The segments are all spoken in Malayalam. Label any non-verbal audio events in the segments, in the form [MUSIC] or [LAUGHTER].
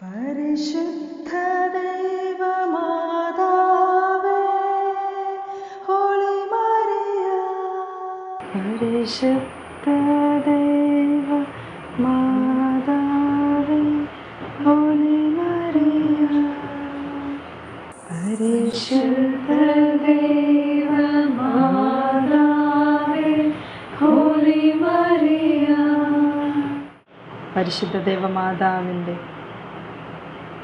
പരിശുദ്ധ ദൈവമാതാവേ ഹോളി മരിയ പരിശുദ്ധ ദൈവ മാതാവേ ഹോളി മരിയ പരിശുദ്ധ ദൈവ ഹോളി മരിയ പരിശുദ്ധ ദേവമാതാവിന്റെ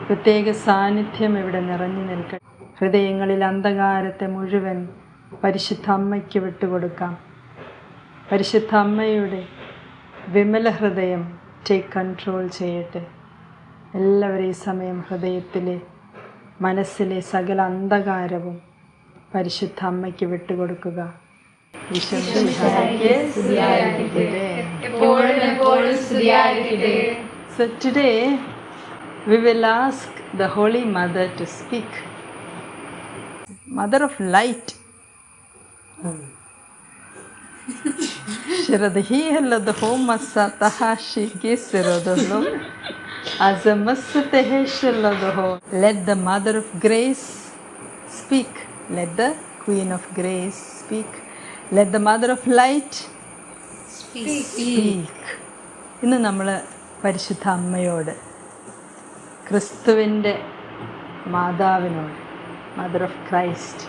പ്രത്യേക സാന്നിധ്യം ഇവിടെ നിറഞ്ഞു നിൽക്കട്ടെ. ഹൃദയങ്ങളിൽ അന്ധകാരത്തെ മുഴുവൻ പരിശുദ്ധ അമ്മയ്ക്ക് വിട്ടുകൊടുക്കാം. പരിശുദ്ധ അമ്മയുടെ വിമല ഹൃദയം ടേക്ക് കൺട്രോൾ ചെയ്യട്ടെ. എല്ലാവരും ഈ സമയം ഹൃദയത്തിലെ മനസ്സിലെ സകല അന്ധകാരവും പരിശുദ്ധ അമ്മയ്ക്ക് വിട്ടുകൊടുക്കുക. So today we will ask the Holy Mother to speak. Mother of light. Shradhiyalad homasa tahashi kisirodolo. Azamasateheshaladaho. Let the Mother of Grace speak. Let the Queen of Grace speak. Let the Mother of Light speak. ഇന്ന് നമ്മൾ പരിശുദ്ധ അമ്മയോട് ക്രിസ്തുവിന്റെ മാതാവിനോട് മദർ ഓഫ് ക്രൈസ്റ്റ്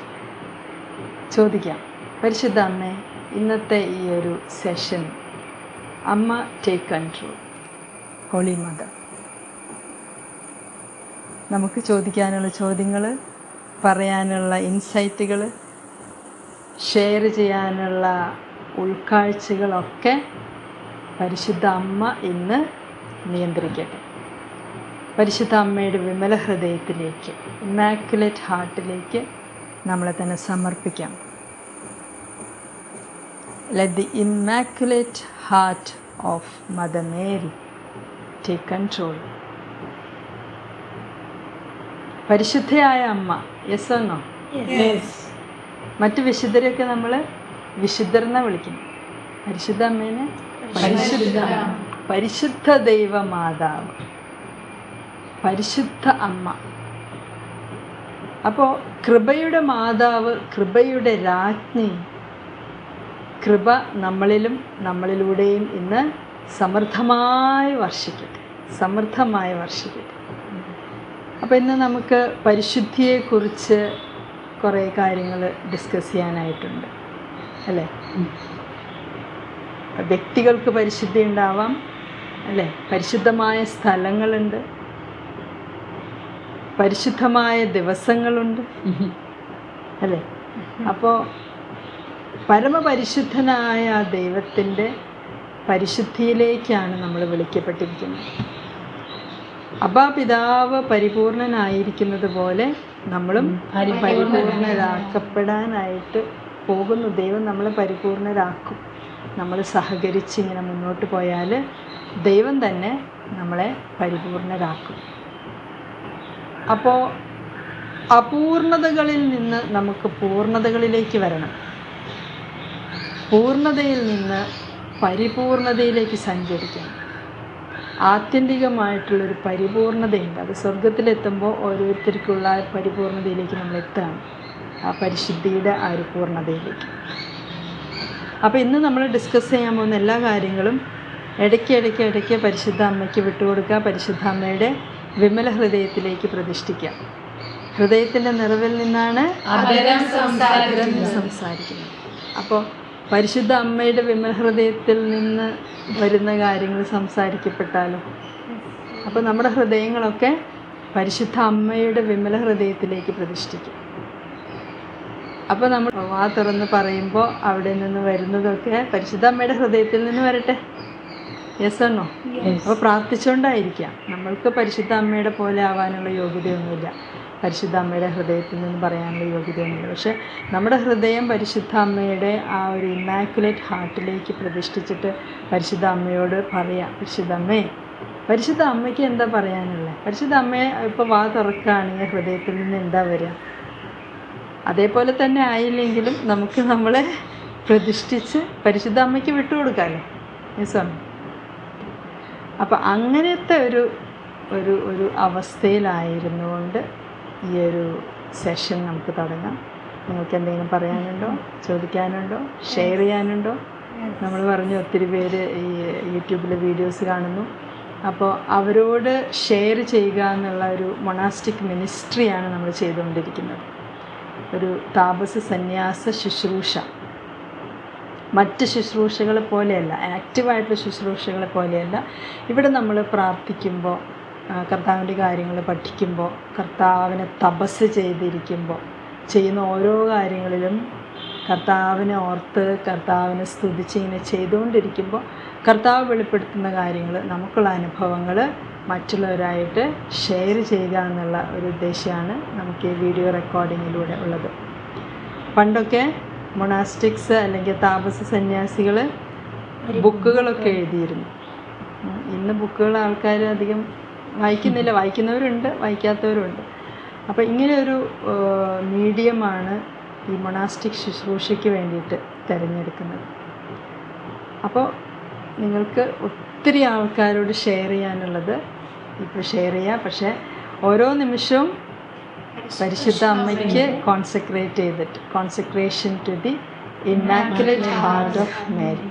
ചോദിക്കാം. പരിശുദ്ധ അമ്മേ ഇന്നത്തെ ഈ ഒരു സെഷൻ അമ്മ ടേക്ക് കൺട്രോൾ ഹോളി മദർ നമുക്ക് ചോദിക്കാനുള്ള ചോദ്യങ്ങൾ പറയാനുള്ള ഇൻസൈറ്റുകൾ ഷെയർ ചെയ്യാനുള്ള ഉൾക്കാഴ്ചകളൊക്കെ പരിശുദ്ധ അമ്മ ഇന്ന് നിയന്ത്രിക്കട്ടെ. പരിശുദ്ധ അമ്മയുടെ വിമല ഹൃദയത്തിലേക്ക് ഇമാക്കുലേറ്റ് ഹാർട്ടിലേക്ക് നമ്മളെ തന്നെ സമർപ്പിക്കാം. Let the immaculate heart of mother Mary take control പരിശുദ്ധയായ അമ്മ യെസ് എന്നോ മറ്റു വിശുദ്ധരെയൊക്കെ നമ്മൾ വിശുദ്ധരെന്നാ വിളിക്കുന്നു. പരിശുദ്ധ അമ്മേനെ പരിശുദ്ധ പരിശുദ്ധ ദൈവ മാതാവ് പരിശുദ്ധ അമ്മ. അപ്പോൾ കൃപയുടെ മാതാവ് കൃപയുടെ രാജ്ഞി കൃപ നമ്മളിലും നമ്മളിലൂടെയും ഇന്ന് സമൃദ്ധമായി വർഷിക്കട്ടെ. സമൃദ്ധമായി വർഷിക്കട്ടെ. അപ്പോൾ ഇന്ന് നമുക്ക് പരിശുദ്ധിയെക്കുറിച്ച് കുറേ കാര്യങ്ങൾ ഡിസ്കസ് ചെയ്യാനായിട്ടുണ്ട്. അല്ലേ? വ്യക്തികൾക്ക് പരിശുദ്ധി ഉണ്ടാവാം. അല്ലേ? പരിശുദ്ധമായ സ്ഥലങ്ങളുണ്ട്. പരിശുദ്ധമായ ദിവസങ്ങളുണ്ട്. അല്ലേ? അപ്പോൾ പരമപരിശുദ്ധനായ ദൈവത്തിന്റെ പരിശുദ്ധിയിലേക്കാണ് നമ്മൾ വിളിക്കപ്പെട്ടിരിക്കുന്നത്. അബാ പിതാവ് പരിപൂർണനായിരിക്കുന്നത് പോലെ നമ്മളും പരിപൂർണരാക്കപ്പെടാനായിട്ട് പോകുന്നു. ദൈവം നമ്മളെ പരിപൂർണരാക്കും. നമ്മൾ സഹകരിച്ച് ഇങ്ങനെ മുന്നോട്ട് പോയാൽ ദൈവം തന്നെ നമ്മളെ പരിപൂർണരാക്കും. അപ്പോൾ അപൂർണതകളിൽ നിന്ന് നമുക്ക് പൂർണതകളിലേക്ക് വരണം. പൂർണതയിൽ നിന്ന് പരിപൂർണതയിലേക്ക് സഞ്ചരിക്കണം. ആത്യന്തികമായിട്ടുള്ളൊരു പരിപൂർണതയുണ്ട്. അത് സ്വർഗത്തിലെത്തുമ്പോൾ ഓരോരുത്തർക്കുള്ള പരിപൂർണതയിലേക്ക് നമ്മൾ എത്തുകയാണ് ആ പരിശുദ്ധിയുടെ ആ ഒരു പൂർണതയിലേക്ക് അപ്പോൾ ഇന്ന് നമ്മൾ ഡിസ്കസ് ചെയ്യാൻ പോകുന്ന എല്ലാ കാര്യങ്ങളും ഇടയ്ക്ക് ഇടയ്ക്ക് ഇടയ്ക്ക് പരിശുദ്ധ അമ്മയ്ക്ക് വിട്ടുകൊടുക്കുക പരിശുദ്ധ അമ്മയുടെ വിമല ഹൃദയത്തിലേക്ക് പ്രതിഷ്ഠിക്കാം. ഹൃദയത്തിന്റെ നിറവിൽ നിന്നാണ് സംസാരിക്കുന്നത്. അപ്പോൾ പരിശുദ്ധ അമ്മയുടെ വിമല ഹൃദയത്തിൽ നിന്ന് വരുന്ന കാര്യങ്ങൾ സംസാരിക്കപ്പെട്ടാലോ? അപ്പോൾ നമ്മുടെ ഹൃദയങ്ങളൊക്കെ പരിശുദ്ധ അമ്മയുടെ വിമല ഹൃദയത്തിലേക്ക് പ്രതിഷ്ഠിക്കും. അപ്പോൾ നമ്മൾ വാ തുറന്ന് പറയുമ്പോൾ അവിടെ നിന്ന് വരുന്നതൊക്കെ പരിശുദ്ധ അമ്മയുടെ ഹൃദയത്തിൽ നിന്ന് വരട്ടെ. യെസ് ആണോ അപ്പോൾ പ്രാർത്ഥിച്ചുകൊണ്ടായിരിക്കാം നമ്മൾക്ക് പരിശുദ്ധ അമ്മയുടെ പോലെ ആവാനുള്ള യോഗ്യതയൊന്നുമില്ല. പരിശുദ്ധ അമ്മയുടെ ഹൃദയത്തിൽ നിന്ന് പറയാനുള്ള യോഗ്യതയൊന്നുമില്ല. പക്ഷേ നമ്മുടെ ഹൃദയം പരിശുദ്ധ അമ്മയുടെ ആ ഒരു ഇമാക്കുലേറ്റ് ഹാർട്ടിലേക്ക് പ്രതിഷ്ഠിച്ചിട്ട് പരിശുദ്ധ അമ്മയോട് പറയാം പരിശുദ്ധ അമ്മേ പരിശുദ്ധ അമ്മയ്ക്ക് എന്താ പറയാനുള്ളത് പരിശുദ്ധ അമ്മയെ ഇപ്പോൾ വാ തുറക്കുകയാണെങ്കിൽ ഹൃദയത്തിൽ നിന്ന് എന്താ വരിക അതേപോലെ തന്നെ ആയില്ലെങ്കിലും നമുക്ക് നമ്മളെ പ്രതിഷ്ഠിച്ച് പരിശുദ്ധ അമ്മയ്ക്ക് വിട്ടുകൊടുക്കാമല്ലോ യെസ് ആണ് അപ്പം അങ്ങനത്തെ ഒരു ഒരു ഒരു അവസ്ഥയിലായിരുന്നുകൊണ്ട് ഈ ഒരു സെഷൻ നമുക്ക് തുടങ്ങാം. നിങ്ങൾക്ക് എന്തെങ്കിലും പറയാനുണ്ടോ? ചോദിക്കാനുണ്ടോ? ഷെയർ ചെയ്യാനുണ്ടോ? നമ്മൾ പറഞ്ഞു ഒത്തിരി പേര് ഈ യൂട്യൂബിൽ വീഡിയോസ് കാണുന്നു. അപ്പോൾ അവരോട് ഷെയർ ചെയ്യുക എന്നുള്ള ഒരു മൊണാസ്റ്റിക് മിനിസ്ട്രിയാണ് നമ്മൾ ചെയ്തുകൊണ്ടിരിക്കുന്നത്. ഒരു താപസ സന്യാസ ശുശ്രൂഷ. മറ്റ് ശുശ്രൂഷകളെ പോലെയല്ല ആക്റ്റീവായിട്ടുള്ള ശുശ്രൂഷകളെ പോലെയല്ല. ഇവിടെ നമ്മൾ പ്രാർത്ഥിക്കുമ്പോൾ കർത്താവിന്റെ കാര്യങ്ങൾ പഠിക്കുമ്പോൾ കർത്താവിനെ തപസ് ചെയ്തിരിക്കുമ്പോൾ ചെയ്യുന്ന ഓരോ കാര്യങ്ങളിലും കർത്താവിനെ ഓർത്ത് കർത്താവിനെ സ്തുതിച്ച് ഇങ്ങനെ ചെയ്തുകൊണ്ടിരിക്കുമ്പോൾ കർത്താവ് വെളിപ്പെടുത്തുന്ന കാര്യങ്ങൾ നമുക്കുള്ള അനുഭവങ്ങൾ മറ്റുള്ളവരായിട്ട് ഷെയർ ചെയ്യുക എന്നുള്ള ഒരു ഉദ്ദേശമാണ് നമുക്ക് ഈ വീഡിയോ റെക്കോർഡിങ്ങിലൂടെ ഉള്ളത്. പണ്ടൊക്കെ മൊണാസ്റ്റിക്സ് അല്ലെങ്കിൽ താപസ സന്യാസികൾ ബുക്കുകളൊക്കെ എഴുതിയിരുന്നു. ഇന്ന് ബുക്കുകൾ ആൾക്കാർ അധികം വായിക്കുന്നില്ല. വായിക്കുന്നവരുണ്ട് വായിക്കാത്തവരുണ്ട്. അപ്പോൾ ഇങ്ങനെ ഒരു മീഡിയമാണ് ഈ മൊണാസ്റ്റിക് ശുശ്രൂഷയ്ക്ക് വേണ്ടിയിട്ട് തിരഞ്ഞെടുക്കുന്നത്. അപ്പോൾ നിങ്ങൾക്ക് ഒത്തിരി ആൾക്കാരോട് ഷെയർ ചെയ്യാനുള്ളത് ഇപ്പോൾ ഷെയർ ചെയ്യാം. പക്ഷേ ഓരോ നിമിഷവും പരിശുദ്ധ അമ്മയ്ക്ക് കോൺസെക്രേറ്റ് ചെയ്തിട്ട് consecration to the immaculate heart of Mary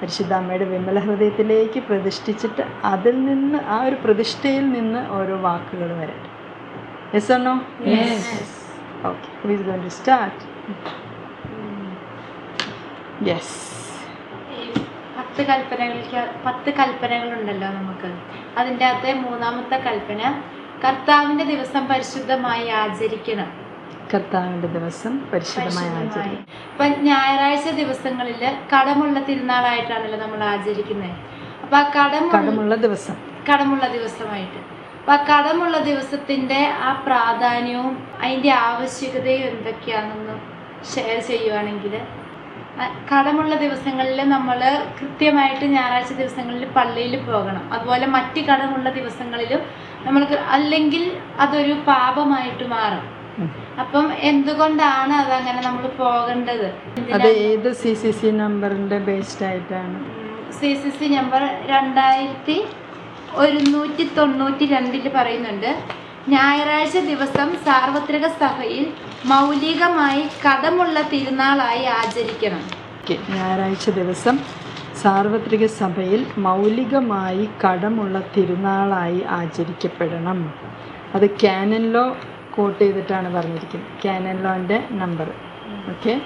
പരിശുദ്ധ അമ്മയുടെ വിമല ഹൃദയത്തിലേക്ക് പ്രതിഷ്ഠിച്ചിട്ട് അതിൽ നിന്ന് ആ ഒരു പ്രതിഷ്ഠയിൽ നിന്ന് ഓരോ വാക്കുകൾ വരട്ടെ. യെസ് ആണോ ഓക്കെ ടു സ്റ്റാർട്ട് യെസ് പത്ത് കൽപ്പനകൾക്ക് പത്ത് കൽപ്പനകളുണ്ടല്ലോ നമുക്ക്. അതിന്റെ അകത്തെ മൂന്നാമത്തെ കൽപ്പന കർത്താവിന്റെ ദിവസം പരിശുദ്ധമായി ആചരിക്കണം. കർത്താവിന്റെ ദിവസം പരിശുദ്ധമായി ആചരിക്കും ഇപ്പൊ ഞായറാഴ്ച ദിവസങ്ങളിൽ കടമുള്ള തിരുനാളായിട്ടാണല്ലോ നമ്മൾ ആചരിക്കുന്നത്. അപ്പൊ ആ കടം കടമുള്ള ദിവസം. കടമുള്ള ദിവസമായിട്ട്. അപ്പൊ ആ കടമുള്ള ദിവസത്തിന്റെ ആ പ്രാധാന്യവും അതിന്റെ ആവശ്യകതയും എന്തൊക്കെയാണെന്ന് ഷെയർ ചെയ്യുവാണെങ്കിൽ കടമുള്ള ദിവസങ്ങളിൽ നമ്മൾ കൃത്യമായിട്ട് ഞായറാഴ്ച ദിവസങ്ങളിൽ പള്ളിയിൽ പോകണം. അതുപോലെ മറ്റ് കടമുള്ള ദിവസങ്ങളിലും നമ്മൾക്ക് അല്ലെങ്കിൽ അതൊരു പാപമായിട്ട് മാറും. അപ്പം എന്തുകൊണ്ടാണ് അതങ്ങനെ നമ്മൾ പോകേണ്ടത്? അത് ഏത് സി സി സി നമ്പറിന്റെ ബേസ്ഡ് ആയിട്ടാണ്? സി സി സി നമ്പർ രണ്ടായിരത്തി ഒരുന്നൂറ്റി തൊണ്ണൂറ്റി രണ്ടിൽ പറയുന്നുണ്ട്. ഞായറാഴ്ച ദിവസം സാർവത്രിക സഭയിൽ മൗലികമായി കഥമുള്ള തിരുനാളായി ആചരിക്കണം. ഞായറാഴ്ച ദിവസം സാർവത്രിക സഭയിൽ മൗലികമായി കടമുള്ള തിരുനാളായി ആചരിക്കപ്പെടണം. അത് ക്യാനൻ ലോ കോട്ട് ചെയ്തിട്ടാണ് പറഞ്ഞിരിക്കുന്നത്. ക്യാനൻ ലോന്റെ നമ്പർ ഓക്കെ.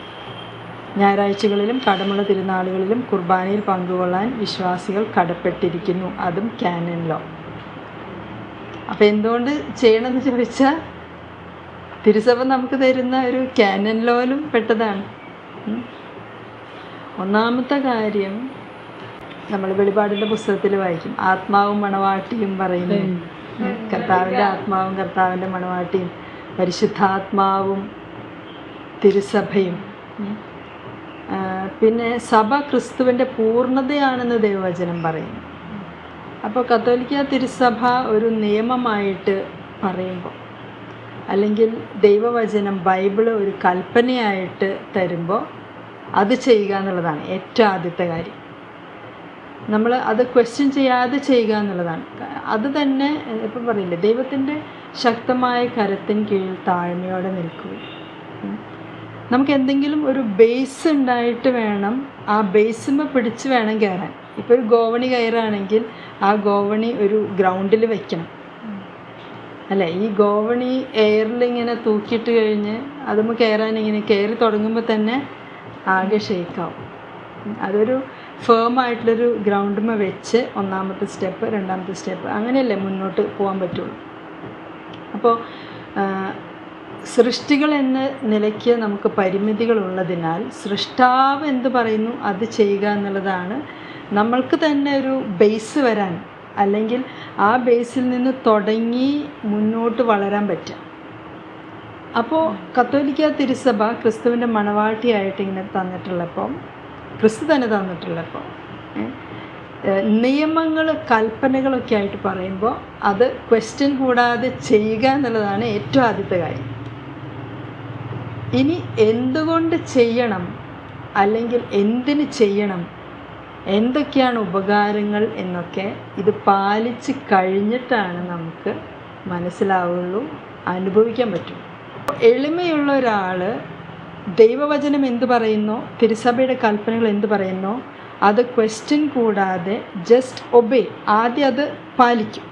ഞായറാഴ്ചകളിലും കടമുള്ള തിരുനാളുകളിലും കുർബാനയിൽ പങ്കുകൊള്ളാൻ വിശ്വാസികൾ കടപ്പെട്ടിരിക്കുന്നു. അതും ക്യാനൻ ലോ. അപ്പോൾ എന്തുകൊണ്ട് ചെയ്യണമെന്ന് ചോദിച്ചാൽ തിരുസഭ നമുക്ക് തരുന്ന ഒരു ക്യാനൻ ലോയിലും പെട്ടതാണ്. ഒന്നാമത്തെ കാര്യം നമ്മൾ വെളിപാടിന്റെ പുസ്തകത്തിൽ വായിക്കും. ആത്മാവും മണവാട്ടിയും പറയുന്നു. കർത്താവിന്റെ ആത്മാവും കർത്താവിന്റെ മണവാട്ടിയും പരിശുദ്ധാത്മാവും തിരുസഭയും. പിന്നെ സഭ ക്രിസ്തുവിന്റെ പൂർണതയാണെന്ന് ദൈവവചനം പറയുന്നു. അപ്പോൾ കത്തോലിക്ക തിരുസഭ ഒരു നിയമമായിട്ട് പറയുമ്പോൾ അല്ലെങ്കിൽ ദൈവവചനം ബൈബിൾ ഒരു കൽപ്പനയായിട്ട് തരുമ്പോൾ അത് ചെയ്യുക എന്നുള്ളതാണ് ഏറ്റവും ആദ്യത്തെ കാര്യം. നമ്മൾ അത് ക്വസ്റ്റ്യൻ ചെയ്യാതെ ചെയ്യുക എന്നുള്ളതാണ്. അത് തന്നെ ഇപ്പം പറയില്ലേ ദൈവത്തിന്റെ ശക്തമായ കരത്തിന് കീഴിൽ താഴ്മയോടെ നിൽക്കുക. നമുക്ക് എന്തെങ്കിലും ഒരു ബേസ് ഉണ്ടായിട്ട് വേണം ആ ബേസുമ്മ പിടിച്ച് വേണം കയറാൻ ഇപ്പോൾ ഒരു ഗോവണി കയറുകയാണെങ്കിൽ ആ ഗോവണി ഒരു ഗ്രൗണ്ടിൽ വെക്കണം. അല്ല? ഈ ഗോവണി എയറിൽ ഇങ്ങനെ തൂക്കിയിട്ട് കഴിഞ്ഞ് അതും കയറാൻ ഇങ്ങനെ കയറി തുടങ്ങുമ്പോൾ തന്നെ ആകെ ഷെയ്ക്കാവും അതൊരു ഫേം ആയിട്ടുള്ളൊരു ഗ്രൗണ്ടുമ്മ വെച്ച് ഒന്നാമത്തെ സ്റ്റെപ്പ് രണ്ടാമത്തെ സ്റ്റെപ്പ് അങ്ങനെയല്ലേ മുന്നോട്ട് പോകാൻ പറ്റുള്ളൂ. അപ്പോൾ സൃഷ്ടികൾ എന്ന നിലയ്ക്ക് നമുക്ക് പരിമിതികളുള്ളതിനാൽ സൃഷ്ടാവ് എന്ത് പറയുന്നു? അത് ചെയ്യുക എന്നുള്ളതാണ് നമ്മൾക്ക് തന്നെ ഒരു ബേസ് വരാൻ അല്ലെങ്കിൽ ആ ബേസിൽ നിന്ന് തുടങ്ങി മുന്നോട്ട് വളരാൻ പറ്റുക. അപ്പോൾ കത്തോലിക്ക തിരുസഭ ക്രിസ്തുവിന്റെ മണവാട്ടിയായിട്ട് ഇങ്ങനെ തന്നിട്ടുള്ളപ്പോൾ ക്രിസ്തു തന്നെ തന്നിട്ടുള്ളപ്പോൾ നിയമങ്ങൾ കൽപ്പനകളൊക്കെ ആയിട്ട് പറയുമ്പോൾ അത് ക്വസ്റ്റ്യൻ കൂടാതെ ചെയ്യുക എന്നുള്ളതാണ് ഏറ്റവും ആദ്യത്തെ കാര്യം. ഇനി എന്തുകൊണ്ട് ചെയ്യണം അല്ലെങ്കിൽ എന്തിന് ചെയ്യണം എന്തൊക്കെയാണ് ഉപകാരങ്ങൾ എന്നൊക്കെ ഇത് പാലിച്ച് കഴിഞ്ഞിട്ടാണ് നമുക്ക് മനസ്സിലാവുള്ളൂ അനുഭവിക്കാൻ പറ്റും. എളിമയുള്ള ഒരാൾ ദൈവവചനം എന്ത് പറയുന്നോ തിരുസഭയുടെ കൽപ്പനകൾ എന്ത് പറയുന്നോ അത് ക്വസ്റ്റ്യൻ കൂടാതെ ജസ്റ്റ് ഒബേ ആദ്യം അത് പാലിക്കും.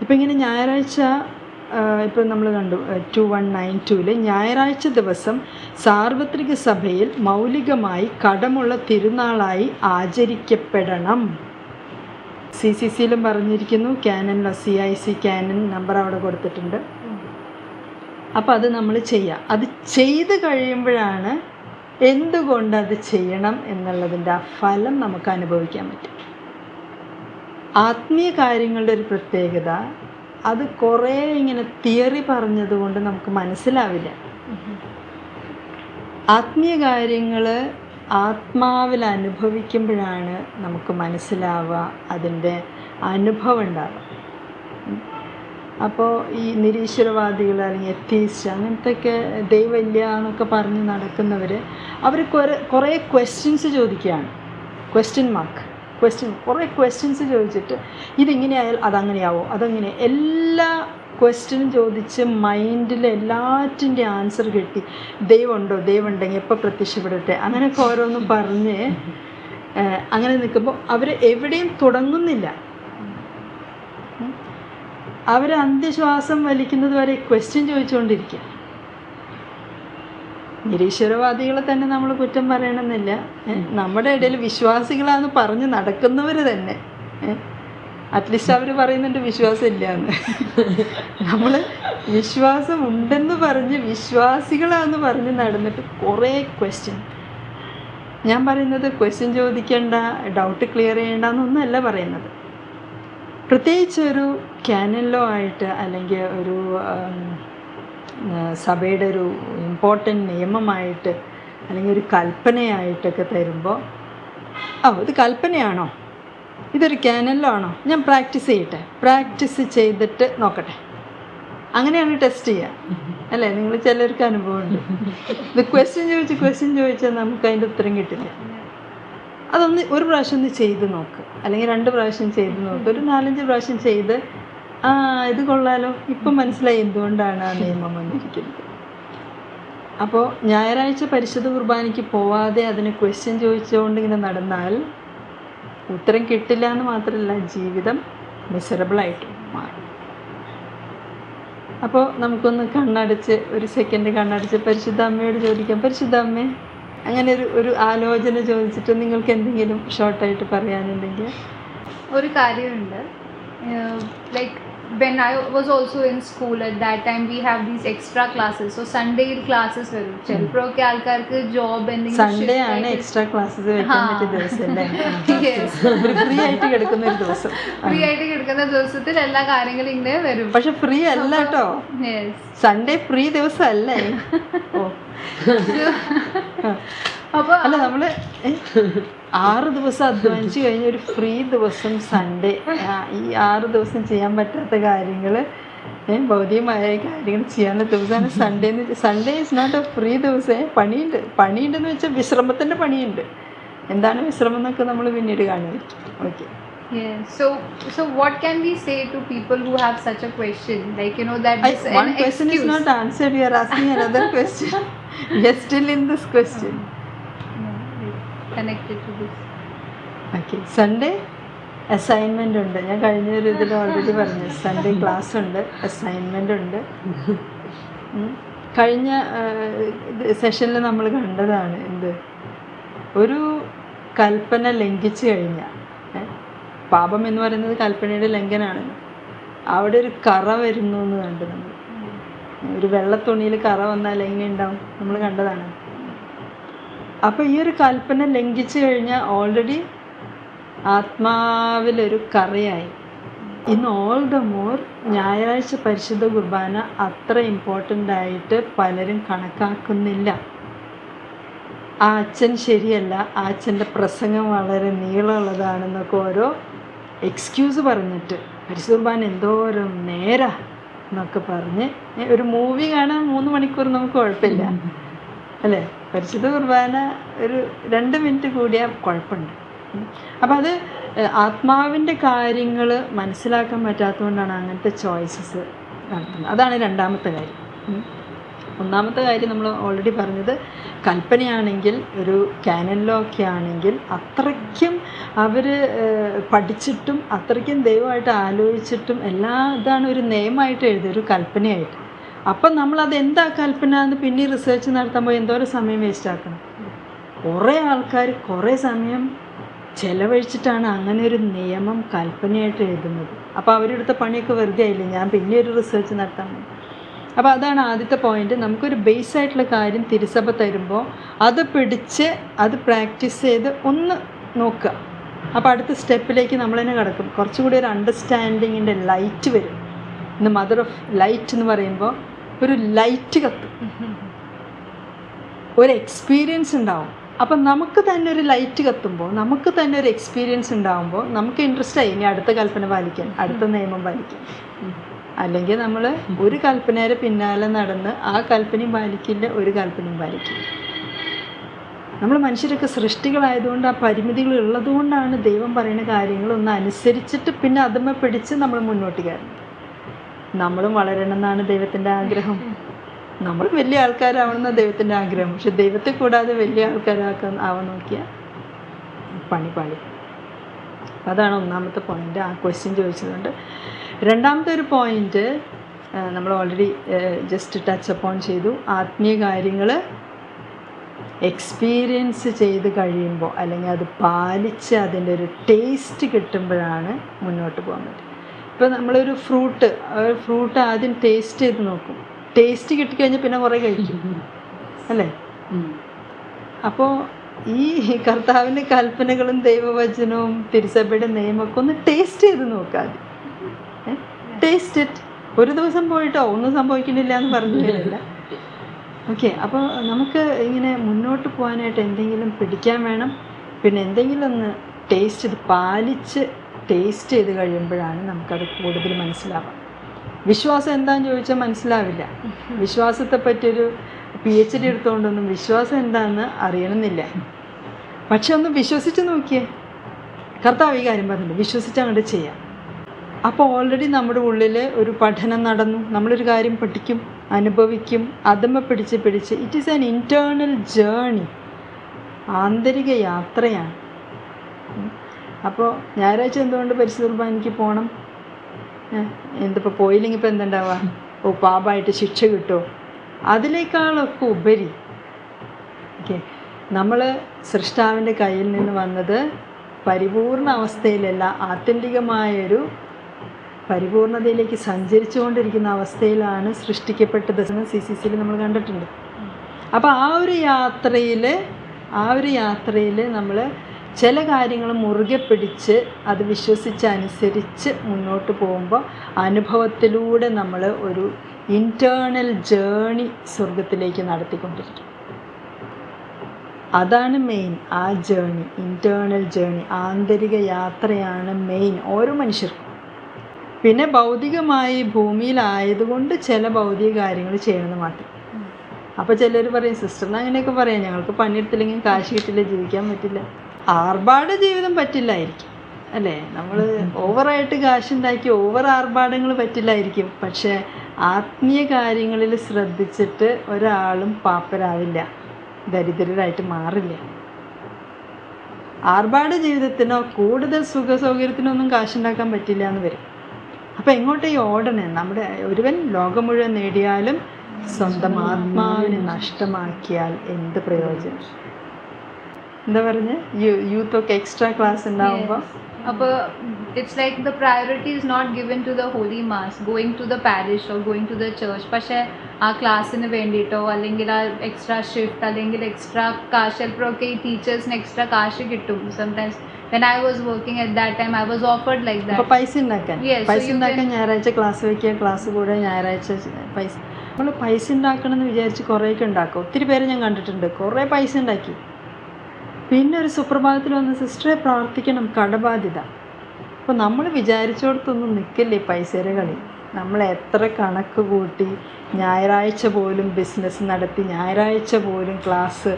ഇപ്പം ഇങ്ങനെ ഞായറാഴ്ച ഇപ്പം നമ്മൾ കണ്ടു ടു വൺ നയൻ ടുവിൽ ഞായറാഴ്ച ദിവസം സാർവത്രിക സഭയിൽ മൗലികമായി കടമുള്ള തിരുനാളായി ആചരിക്കപ്പെടണം. സി സി സിയിലും പറഞ്ഞിരിക്കുന്നു ക്യാനനിലോ C I C canon number അവിടെ കൊടുത്തിട്ടുണ്ട്. അപ്പോൾ അത് നമ്മൾ ചെയ്യുക അത് ചെയ്ത് കഴിയുമ്പോഴാണ് എന്തുകൊണ്ട് അത് ചെയ്യണം എന്നുള്ളതിന്റെ ആ ഫലം നമുക്ക് അനുഭവിക്കാൻ പറ്റും. ആത്മീയ കാര്യങ്ങളുടെ ഒരു പ്രത്യേകത അത് കുറേ ഇങ്ങനെ തിയറി പറഞ്ഞതുകൊണ്ട് നമുക്ക് മനസ്സിലാവില്ല. ആത്മീയ കാര്യങ്ങൾ ആത്മാവിൽ അനുഭവിക്കുമ്പോഴാണ് നമുക്ക് മനസ്സിലാവുക അതിന്റെ അനുഭവം ഉണ്ടാവുക. അപ്പോൾ ഈ നിരീശ്വരവാദികൾ അല്ലെങ്കിൽ എത്തീസ്റ്റ് അങ്ങനത്തെയൊക്കെ ദൈവമില്ല എന്നൊക്കെ പറഞ്ഞ് നടക്കുന്നവർ അവർ കുറേ കുറേ ക്വസ്റ്റ്യൻസ് ചോദിക്കുകയാണ്. ക്വസ്റ്റ്യൻ മാർക്ക് ക്വസ്റ്റ്യൻ കുറേ ക്വസ്റ്റ്യൻസ് ചോദിച്ചിട്ട് ഇതിങ്ങനെയായാൽ അതങ്ങനെയാവോ? അതങ്ങനെ എല്ലാ ക്വസ്റ്റ്യനും ചോദിച്ച് മൈൻഡിൽ എല്ലാറ്റിന്റെ ആൻസർ കിട്ടി. ദൈവമുണ്ടോ? ദൈവം ഉണ്ടെങ്കിൽ എപ്പോൾ പ്രത്യക്ഷപ്പെടട്ടെ? അങ്ങനെയൊക്കെ ഓരോന്നും പറഞ്ഞ് അങ്ങനെ നിൽക്കുമ്പോൾ അവർ എവിടെയും തുടങ്ങുന്നില്ല. അവർ അന്ത്യശ്വാസം വലിക്കുന്നത് വരെ ക്വസ്റ്റ്യൻ ചോദിച്ചുകൊണ്ടിരിക്കുക നിരീശ്വരവാദികളെ തന്നെ നമ്മൾ കുറ്റം പറയണമെന്നില്ല. നമ്മുടെ ഇടയിൽ വിശ്വാസികളാന്ന് പറഞ്ഞ് നടക്കുന്നവർ തന്നെ. അറ്റ്ലീസ്റ്റ് അവർ പറയുന്നുണ്ട് വിശ്വാസം ഇല്ല എന്ന് നമ്മൾ വിശ്വാസം ഉണ്ടെന്ന് പറഞ്ഞ് വിശ്വാസികളാന്ന് പറഞ്ഞ് നടന്നിട്ട് കുറേ ക്വസ്റ്റ്യൻ ഞാൻ പറയുന്നത് ക്വസ്റ്റ്യൻ ചോദിക്കേണ്ട ഡൗട്ട് ക്ലിയർ ചെയ്യേണ്ട എന്നൊന്നല്ല പറയുന്നത്. പ്രത്യേകിച്ച് ഒരു ക്യാനലോ ആയിട്ട് അല്ലെങ്കിൽ ഒരു സഭയുടെ ഒരു ഇമ്പോർട്ടന്റ് നിയമമായിട്ട് അല്ലെങ്കിൽ ഒരു കൽപ്പനയായിട്ടൊക്കെ തരുമ്പോൾ ഓ ഇത് കൽപ്പനയാണോ? ഇതൊരു ക്യാനലാണോ ഞാൻ പ്രാക്ടീസ് ചെയ്യട്ടെ. പ്രാക്ടീസ് ചെയ്തിട്ട് നോക്കട്ടെ. അങ്ങനെയാണ് ടെസ്റ്റ് ചെയ്യുക അല്ലേ? നിങ്ങൾ ചിലർക്ക് അനുഭവമുണ്ട്. ഇത് ക്വസ്റ്റ്യൻ ചോദിച്ച് ക്വസ്റ്റ്യൻ ചോദിച്ചാൽ നമുക്ക് അതിന്റെ ഉത്തരം കിട്ടില്ല. അതൊന്ന് ഒരു പ്രാവശ്യം ഒന്ന് ചെയ്ത് നോക്ക്. അല്ലെങ്കിൽ രണ്ട് പ്രാവശ്യം ചെയ്ത് നോക്ക്. ഒരു നാലഞ്ച് പ്രാവശ്യം ചെയ്ത് ആ ഇത് കൊള്ളാലോ. ഇപ്പം മനസ്സിലായി എന്തുകൊണ്ടാണ് ആ നിയമം വന്നിരിക്കുന്നത് അപ്പോൾ ഞായറാഴ്ച പരിശുദ്ധ കുർബാനയ്ക്ക് പോവാതെ അതിന് ക്വസ്റ്റ്യൻ ചോദിച്ചുകൊണ്ട് ഇങ്ങനെ നടന്നാൽ ഉത്തരം കിട്ടില്ല എന്ന് മാത്രമല്ല ജീവിതം മിസറബിളായിട്ട് മാറും. അപ്പോൾ നമുക്കൊന്ന് കണ്ണടച്ച് ഒരു സെക്കൻഡ് കണ്ണടച്ച് പരിശുദ്ധ അമ്മയോട് ചോദിക്കാം. പരിശുദ്ധ അമ്മേ അങ്ങനെ ഒരു ഒരു ആലോചന ചോദിച്ചിട്ട് നിങ്ങൾക്ക് എന്തെങ്കിലും ഷോർട്ടായിട്ട് പറയാനുണ്ടെങ്കിൽ. ഒരു കാര്യമുണ്ട്. Like when I was also in school at that time we have these extra classes so സൺഡേയിൽ classes വരും ചിലപ്പോഴൊക്കെ ആൾക്കാർക്ക് ജോബ് സൺഡേ ആണ് എക്സ്ട്രാ ക്ലാസ്സസ് വെക്കാൻ പറ്റിയ ദിവസം ഫ്രീ [LAUGHS] ആയിട്ട് കിടക്കുന്ന ഒരു ദിവസം. [LAUGHS] ഫ്രീ ആയിട്ട് കിടക്കുന്ന ദിവസത്തിൽ എല്ലാ കാര്യങ്ങളും ഇങ്ങനെ വരും. പക്ഷെ ഫ്രീ അല്ല കേട്ടോ സൺഡേ ഫ്രീ ദിവസം അല്ലേ ഓ. അപ്പോൾ അല്ല നമ്മൾ ആറ് ദിവസം അധ്വാനിച്ച് കഴിഞ്ഞ ഒരു ഫ്രീ ദിവസം സൺഡേ ഈ ആറ് ദിവസം ചെയ്യാൻ പറ്റാത്ത കാര്യങ്ങൾ ഭൗതികമായ കാര്യങ്ങൾ ചെയ്യാനുള്ള ദിവസമാണ് സൺഡേ എന്ന് Sunday is not a free ദിവസം പണിയുണ്ട് പണിയുണ്ടെന്ന് വെച്ചാൽ വിശ്രമത്തിന്റെ പണിയുണ്ട് എന്താണ് വിശ്രമം എന്നൊക്കെ നമ്മൾ പിന്നീട് കാണുന്നത് okay Yes. So, so what can we say to people who have such a question? Like you know that this is one an question is excuse. not answered you are asking another question [LAUGHS] we are still in this question. Connected to this. Okay. Sunday assignment ഉണ്ട്. ഞാൻ കഴിഞ്ഞ ഒരു ഇതിൽ ഓൾറെഡി പറഞ്ഞു. സൺഡേ ക്ലാസ് ഉണ്ട്. അസൈൻമെന്റ് ഉണ്ട്. കഴിഞ്ഞ സെഷനിൽ നമ്മൾ കണ്ടതാണ് എന്ത്? ഒരു കൽപ്പന ലംഘിച്ചു കഴിഞ്ഞാൽ പാപം എന്ന് പറയുന്നത് കൽപ്പനയുടെ ലംഘനാണ് അവിടെ ഒരു കറ വരുന്നു എന്ന് കണ്ടു നമ്മൾ. ഒരു വെള്ളത്തുണിയിൽ കറ വന്നാൽ എങ്ങനെ ഉണ്ടാവും. നമ്മൾ കണ്ടതാണ്. അപ്പോൾ ഈ ഒരു കൽപ്പന ലംഘിച്ചു കഴിഞ്ഞാൽ ഓൾറെഡി ആത്മാവിലൊരു കറയായി. ഇന്ന് ഓൾ ദ മോർ ഞായറാഴ്ച പരിശുദ്ധ കുർബാന അത്ര ഇമ്പോർട്ടന്റ് ആയിട്ട് പലരും കണക്കാക്കുന്നില്ല. ആ അച്ഛൻ ശരിയല്ല ആ അച്ഛന്റെ പ്രസംഗം വളരെ നീളമുള്ളതാണെന്നൊക്കെ ഓരോ എക്സ്ക്യൂസ് പറഞ്ഞിട്ട്. പരിശുദ്ധ കുർബാന എന്തോരം നേരാ. എന്നൊക്കെ പറഞ്ഞ്. ഒരു മൂവി കാണാൻ മൂന്ന് മണിക്കൂർ നമുക്ക് കുഴപ്പമില്ല. അല്ലേ? പരിശുദ്ധ കുർബാന ഒരു രണ്ട് മിനിറ്റ് കൂടിയാൽ കുഴപ്പമുണ്ട്. അപ്പം അത് ആത്മാവിന്റെ കാര്യങ്ങൾ മനസ്സിലാക്കാൻ പറ്റാത്തതുകൊണ്ടാണ് അങ്ങനത്തെ ചോയ്സസ് നടത്തുന്നത്. അതാണ് രണ്ടാമത്തെ കാര്യം. ഒന്നാമത്തെ കാര്യം നമ്മൾ ഓൾറെഡി പറഞ്ഞത് കൽപ്പനയാണെങ്കിൽ ഒരു കാനനിലോ ഒക്കെ ആണെങ്കിൽ അത്രയ്ക്കും അവർ പഠിച്ചിട്ടും അത്രയ്ക്കും ദൈവമായിട്ട് ആലോചിച്ചിട്ടും എല്ലാ ഇതാണ് ഒരു നിയമമായിട്ട് എഴുതി ഒരു കൽപ്പനയായിട്ട്. അപ്പം നമ്മളത് എന്താ കൽപ്പന എന്ന് പിന്നെ റിസർച്ച് നടത്തുമ്പോൾ എന്തോരം സമയം വേസ്റ്റ് ആക്കണം. കുറേ ആൾക്കാർ കുറേ സമയം ചെലവഴിച്ചിട്ടാണ് അങ്ങനെ ഒരു നിയമം കൽപ്പനയായിട്ട് എഴുതുന്നത്. അപ്പോൾ അവരെടുത്ത പണിയൊക്കെ വെറുതെ ആയില്ലേ? ഞാൻ പിന്നെ ഒരു റിസർച്ച് നടത്താൻ അപ്പോൾ അതാണ് ആദ്യത്തെ പോയിന്റ് നമുക്കൊരു ബേസ് ആയിട്ടുള്ള കാര്യം തിരുസഭ തരുമ്പോൾ അത് പിടിച്ച് അത് പ്രാക്ടീസ് ചെയ്ത് ഒന്ന് നോക്കുക. അപ്പോൾ അടുത്ത സ്റ്റെപ്പിലേക്ക് നമ്മൾ തന്നെ കിടക്കും. കുറച്ചുകൂടി ഒരു അണ്ടർസ്റ്റാൻഡിങ്ങിന്റെ ലൈറ്റ് വരും. ഇന്ന് മദർ ഓഫ് ലൈറ്റ് എന്ന് പറയുമ്പോൾ ഒരു ലൈറ്റ് കത്തും. ഒരു എക്സ്പീരിയൻസ് ഉണ്ടാവും. അപ്പം നമുക്ക് തന്നെ ഒരു ലൈറ്റ് കത്തുമ്പോൾ നമുക്ക് തന്നെ ഒരു എക്സ്പീരിയൻസ് ഉണ്ടാവുമ്പോൾ നമുക്ക് ഇൻട്രസ്റ്റ് ആയി. ഇനി അടുത്ത കൽപ്പന പാലിക്കാൻ അടുത്ത നിയമം പാലിക്കാൻ അല്ലെങ്കിൽ നമ്മൾ ഒരു കൽപ്പനയുടെ പിന്നാലെ നടന്ന് ആ കൽപ്പനയും പാലിക്കില്ല ഒരു കൽപ്പനയും പാലിക്കില്ല. നമ്മൾ മനുഷ്യരൊക്കെ സൃഷ്ടികളായതുകൊണ്ട് ആ പരിമിതികൾ ഉള്ളതുകൊണ്ടാണ് ദൈവം പറയുന്ന കാര്യങ്ങൾ ഒന്ന് അനുസരിച്ചിട്ട് പിന്നെ അതുമ പിടിച്ച് നമ്മൾ മുന്നോട്ട് കയറുന്നത്. നമ്മളും വളരണം എന്നാണ് ദൈവത്തിന്റെ ആഗ്രഹം. നമ്മൾ വലിയ ആൾക്കാരാവണമെന്ന ദൈവത്തിന്റെ ആഗ്രഹം. പക്ഷെ ദൈവത്തെ കൂടാതെ വലിയ ആൾക്കാരാക്കാൻ ആവാൻ നോക്കിയാൽ പണി പാളി. അതാണ് ഒന്നാമത്തെ പോയിന്റ് ആ ക്വസ്റ്റ്യൻ ചോദിച്ചതുകൊണ്ട്. രണ്ടാമത്തെ ഒരു പോയിന്റ് നമ്മൾ ഓൾറെഡി ജസ്റ്റ് ടച്ച് അപ്പോൺ ചെയ്തു. ആത്മീയ കാര്യങ്ങൾ എക്സ്പീരിയൻസ് ചെയ്ത് കഴിയുമ്പോൾ അല്ലെങ്കിൽ അത് പാലിച്ച് അതിന്റെ ഒരു ടേസ്റ്റ് കിട്ടുമ്പോഴാണ് മുന്നോട്ട് പോകാൻ പറ്റുക. ഇപ്പോൾ നമ്മളൊരു ഫ്രൂട്ട് ഫ്രൂട്ട് ആദ്യം ടേസ്റ്റ് ചെയ്ത് നോക്കും. ടേസ്റ്റ് കിട്ടിക്കഴിഞ്ഞാൽ പിന്നെ കുറേ കഴിക്കും. [LAUGHS] അല്ലേ? അപ്പോൾ ഈ കർത്താവിന്റെ കൽപ്പനകളും ദൈവവചനവും തിരുസഭയുടെ നിയമമൊക്കെ ഒന്ന് ടേസ്റ്റ് ചെയ്ത് നോക്കാം ടേസ്റ്റ് ഇറ്റ് ഒരു ദിവസം പോയിട്ടോ? ഒന്നും സംഭവിക്കുന്നില്ല എന്ന് പറഞ്ഞില്ല ഓക്കെ അപ്പോൾ നമുക്ക് ഇങ്ങനെ മുന്നോട്ട് പോകാനായിട്ട് എന്തെങ്കിലും പിടിക്കാൻ വേണം. പിന്നെ എന്തെങ്കിലും ഒന്ന് ടേസ്റ്റ് ചെയ്ത് പാലിച്ച് ടേസ്റ്റ് ചെയ്ത് കഴിയുമ്പോഴാണ് നമുക്കത് കൂടുതൽ മനസ്സിലാവുക. വിശ്വാസം എന്താണെന്ന് ചോദിച്ചാൽ മനസ്സിലാവില്ല. വിശ്വാസത്തെ പറ്റിയൊരു പി എച്ച് ഡി എടുത്തുകൊണ്ടൊന്നും വിശ്വാസം എന്താണെന്ന് അറിയണമെന്നില്ല. പക്ഷെ ഒന്ന് വിശ്വസിച്ച് നോക്കിയേ. കർത്താവ് ഈ കാര്യം പറഞ്ഞില്ല വിശ്വസിച്ച് അങ്ങോട്ട് ചെയ്യാം. അപ്പോൾ ഓൾറെഡി നമ്മുടെ ഉള്ളിൽ ഒരു പഠനം നടന്നു. നമ്മളൊരു കാര്യം പഠിക്കും അനുഭവിക്കും അതുമ്മ പിടിച്ച് പിടിച്ച്. It is an internal journey ആന്തരിക യാത്രയാണ്. അപ്പോൾ ഞായറാഴ്ച എന്തുകൊണ്ട് പരിശുദ്ധ കുർബാനയ്ക്ക് പോകണം? എന്തിപ്പോൾ പോയില്ലെങ്കിൽ ഇപ്പോൾ എന്തുണ്ടാവുക? ഓ പാപമായിട്ട് ശിക്ഷ കിട്ടുമോ? അതിനേക്കാളൊക്കെ ഉപരി. ഓക്കെ നമ്മൾ സൃഷ്ടാവിന്റെ കയ്യിൽ നിന്ന് വന്നത് പരിപൂർണ അവസ്ഥയിലല്ല ആത്യന്തികമായൊരു പരിപൂർണതയിലേക്ക് സഞ്ചരിച്ചുകൊണ്ടിരിക്കുന്ന അവസ്ഥയിലാണ് സൃഷ്ടിക്കപ്പെട്ടത് എന്ന് സി സി സിയിൽ നമ്മൾ കണ്ടിട്ടുണ്ട്. അപ്പോൾ ആ ഒരു യാത്രയിൽ ആ ഒരു യാത്രയിൽ നമ്മൾ ചില കാര്യങ്ങൾ മുറുകെ പിടിച്ച് അത് വിശ്വസിച്ച് അനുസരിച്ച് മുന്നോട്ട് പോകുമ്പോൾ അനുഭവത്തിലൂടെ നമ്മൾ ഒരു ഇന്റേർണൽ ജേണി സ്വർഗത്തിലേക്ക് നടത്തിക്കൊണ്ടിരിക്കും. അതാണ് മെയിൻ ആ ജേണി ഇന്റേർണൽ ജേണി ആന്തരിക യാത്രയാണ് മെയിൻ ഓരോ മനുഷ്യർക്കും. പിന്നെ ഭൗതികമായി ഭൂമിയിലായതുകൊണ്ട് ചില ഭൗതിക കാര്യങ്ങൾ ചെയ്യണമെന്ന് മാത്രം. അപ്പോൾ ചിലർ പറയും സിസ്റ്ററിന് അങ്ങനെയൊക്കെ പറയാം. ഞങ്ങൾക്ക് പണിയെടുത്തില്ലെങ്കിൽ കാശ് കിട്ടില്ല ജീവിക്കാൻ പറ്റില്ല. ആർഭാട ജീവിതം പറ്റില്ലായിരിക്കും. അല്ലേ? നമ്മൾ ഓവറായിട്ട് കാശുണ്ടാക്കി ഓവർ ആർഭാടങ്ങൾ പറ്റില്ലായിരിക്കും. പക്ഷേ ആത്മീയ കാര്യങ്ങളിൽ ശ്രദ്ധിച്ചിട്ട് ഒരാളും പാപ്പരാവില്ല. ദരിദ്രരായിട്ട് മാറില്ല. ആർഭാട ജീവിതത്തിനോ കൂടുതൽ സുഖ സൗകര്യത്തിനൊന്നും കാശുണ്ടാക്കാൻ പറ്റില്ല എന്ന് വരും. അപ്പം എങ്ങോട്ടേ ഓടണേ നമ്മുടെ ഒരുവൻ ലോകം മുഴുവൻ നേടിയാലും സ്വന്തം ആത്മാവിനെ നഷ്ടമാക്കിയാൽ എന്ത് പ്രയോജനം? എന്താ പറഞ്ഞ? യൂത്ത് ഒക്കെ എക്സ്ട്രാ ക്ലാസ് ഉണ്ടാവുമ്പോൾ അപ്പോൾ it's like the priority is not given to the holy mass going to the parish or going to the church പക്ഷേ ആ ക്ലാസ്സിന് വേണ്ടിയിട്ടോ അല്ലെങ്കിൽ ആ എക്സ്ട്രാ ഷിഫ്റ്റ് അല്ലെങ്കിൽ എക്സ്ട്രാ കാശ് ചിലപ്പോഴൊക്കെ ഈ ടീച്ചേഴ്സിന് എക്സ്ട്രാ കാശ് കിട്ടും sometimes when I was working at that time I was offered like അപ്പോൾ ദാറ്റ് പൈസ ഉണ്ടാക്കാൻ. പൈസ ഉണ്ടാക്കാൻ ഞായറാഴ്ച ക്ലാസ് വയ്ക്കുക ക്ലാസ് കൂടെ ഞായറാഴ്ച പൈസ. നമ്മൾ പൈസ ഉണ്ടാക്കണം എന്ന് വിചാരിച്ച് കുറേയൊക്കെ ഉണ്ടാക്കും. ഒത്തിരി പേര് ഞാൻ കണ്ടിട്ടുണ്ട്. കുറേ പൈസ ഉണ്ടാക്കി. പിന്നെ ഒരു സുപ്രഭാതത്തിൽ വന്ന് സിസ്റ്ററെ പ്രാർത്ഥിക്കണം കടബാധ്യത. അപ്പോൾ നമ്മൾ വിചാരിച്ചോടത്തൊന്നും നിൽക്കില്ലേ പൈസയുടെ കളി നമ്മൾ എത്ര കണക്ക് കൂട്ടി ഞായറാഴ്ച പോലും ബിസിനസ് നടത്തി ഞായറാഴ്ച പോലും ക്ലാസ്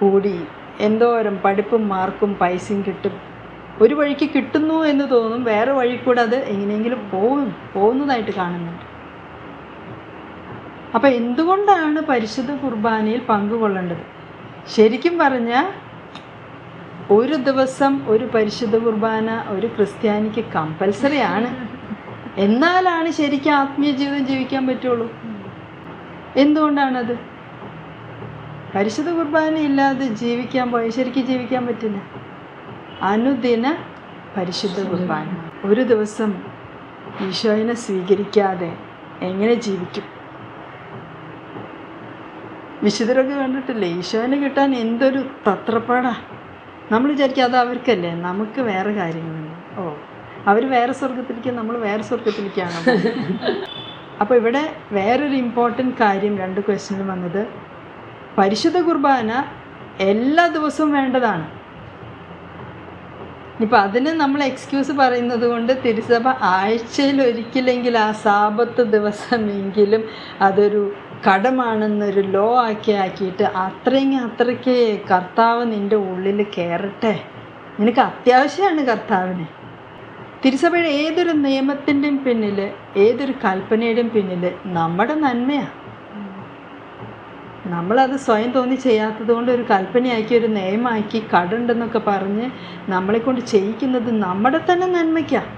കൂടി എന്തോരം പഠിപ്പും മാർക്കും പൈസയും കിട്ടും. ഒരു വഴിക്ക് കിട്ടുന്നു എന്ന് തോന്നും വേറെ വഴി കൂടെ അത് എങ്ങനെയെങ്കിലും പോകും പോകുന്നതായിട്ട് കാണുന്നുണ്ട്. അപ്പോൾ എന്തുകൊണ്ടാണ് പരിശുദ്ധ കുർബാനയിൽ പങ്കുകൊള്ളേണ്ടത്? ശരിക്കും പറഞ്ഞാൽ ഒരു ദിവസം ഒരു പരിശുദ്ധ കുർബാന ഒരു ക്രിസ്ത്യാനിക്ക് കമ്പൽസറി ആണ് എന്നാലാണ് ശരിക്കും ആത്മീയ ജീവിതം ജീവിക്കാൻ പറ്റുള്ളൂ? എന്തുകൊണ്ടാണത്? പരിശുദ്ധ കുർബാന ഇല്ലാതെ ജീവിക്കാൻ പോയ ശരിക്കും ജീവിക്കാൻ പറ്റില്ല. അനുദിന പരിശുദ്ധ കുർബാന. ഒരു ദിവസം ഈശോയിനെ സ്വീകരിക്കാതെ എങ്ങനെ ജീവിക്കും? വിശുദ്ധരൊക്കെ കണ്ടിട്ടില്ലേ? ഈശോനെ കിട്ടാൻ എന്തൊരു തത്രപ്പാടാ. നമ്മൾ വിചാരിക്കും അത് അവർക്കല്ലേ നമുക്ക് വേറെ കാര്യങ്ങളുണ്ട് ഓ അവർ വേറെ സ്വർഗത്തിലേക്ക് നമ്മൾ വേറെ സ്വർഗത്തിലേക്കാണ് അപ്പോൾ ഇവിടെ വേറൊരു ഇമ്പോർട്ടന്റ് കാര്യം രണ്ട് ക്വസ്റ്റ്യനിൽ വന്നത്. പരിശുദ്ധ കുർബാന എല്ലാ ദിവസവും വേണ്ടതാണ്. ഇപ്പം അതിന് നമ്മൾ എക്സ്ക്യൂസ് പറയുന്നത് കൊണ്ട് തിരുസഭ ആഴ്ചയിൽ ഒരിക്കലെങ്കിൽ ആ സാപത്ത് ദിവസമെങ്കിലും അതൊരു കടമാണെന്നൊരു ലോ ആക്കി ആക്കിയിട്ട് അത്രയെങ്കിൽ അത്രയ്ക്ക് കർത്താവ് നിന്റെ ഉള്ളിൽ കയറട്ടെ നിനക്ക് അത്യാവശ്യമാണ് കർത്താവിന്. തിരുസഭയുടെ ഏതൊരു നിയമത്തിന്റെയും പിന്നിൽ ഏതൊരു കൽപ്പനയുടെയും പിന്നിൽ നമ്മുടെ നന്മയാണ് നമ്മളത് സ്വയം തോന്നി ചെയ്യാത്തത് കൊണ്ട് ഒരു കൽപ്പനയാക്കി ഒരു നിയമമാക്കി കടുണ്ടെന്നൊക്കെ പറഞ്ഞ് നമ്മളെ കൊണ്ട് ചെയ്യിക്കുന്നത് നമ്മുടെ തന്നെ നന്മയ്ക്കാണ്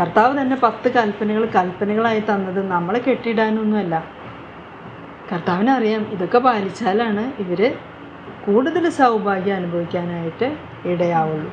കർത്താവ് തന്നെ പത്ത് കൽപ്പനകൾ കൽപ്പനകളായി തന്നത് നമ്മളെ കെട്ടിയിടാനൊന്നുമല്ല. കർത്താവിനറിയാം ഇതൊക്കെ പാലിച്ചാലാണ് ഇവർ കൂടുതൽ സൗഭാഗ്യം അനുഭവിക്കാനായിട്ട് ഇടയാവുള്ളൂ.